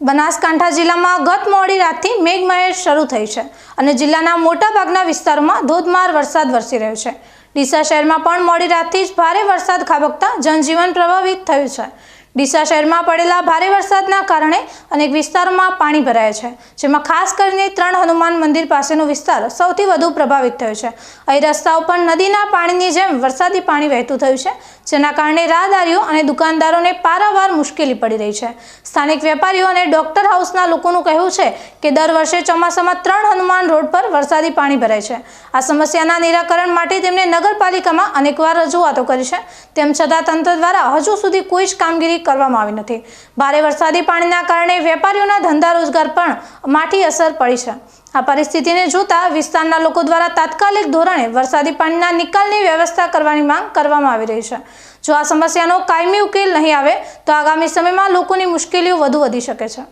બનાસકાંઠા જિલ્લામાં ગત મોડી રાતથી મેઘમહેર શરૂ થઈ છે અને જિલ્લાના મોટાભાગના વિસ્તારોમાં ધોધમાર વરસાદ વરસી રહ્યો છે. ડીસા શહેરમાં પણ મોડી રાતથી જ ભારે વરસાદ ખાબકતા જનજીવન પ્રભાવિત થયું છે. ડીસા શહેરમાં પડેલા ભારે વરસાદના કારણે અનેક વિસ્તારોમાં પાણી ભરાયા છે, જેમાં ખાસ કરીને ત્રણ હનુમાન મંદિર પાસેનો વિસ્તાર સૌથી વધુ પ્રભાવિત થયો છે. અહીં રસ્તાઓ ઉપર નદીના પાણીની જેમ વરસાદી પાણી વહેતું થયું છે, જેના કારણે રાહદારીઓ અને દુકાનદારોને પારાવાર મુશ્કેલી પડી રહી છે. સ્થાનિક વેપારીઓ અને ડોક્ટર હાઉસના લોકોનું કહેવું છે કે દર વર્ષે ચોમાસામાં ત્રણ હનુમાન રોડ પર વરસાદી પાણી ભરાય છે. આ સમસ્યાના નિરાકરણ માટે તેમણે નગરપાલિકામાં અનેકવાર રજૂઆતો કરી છે. તેમ છતાં તંત્ર દ્વારા હજુ સુધી કોઈ જ કામગીરી કરવામાં આવી નથી. ભારે વરસાદી પાણીના કારણે વેપારીઓના ધંધા રોજગાર પણ માઠી અસર પડી છે. આ પરિસ્થિતિને જોતા વિસ્તારના લોકો દ્વારા તાત્કાલિક ધોરણે વરસાદી પાણીના નિકાલની વ્યવસ્થા કરવાની માંગ કરવામાં આવી રહી છે. જો આ સમસ્યાનો કાયમી ઉકેલ નહીં આવે, તો આગામી સમયમાં લોકોની મુશ્કેલીઓ વધુ વધી શકે છે.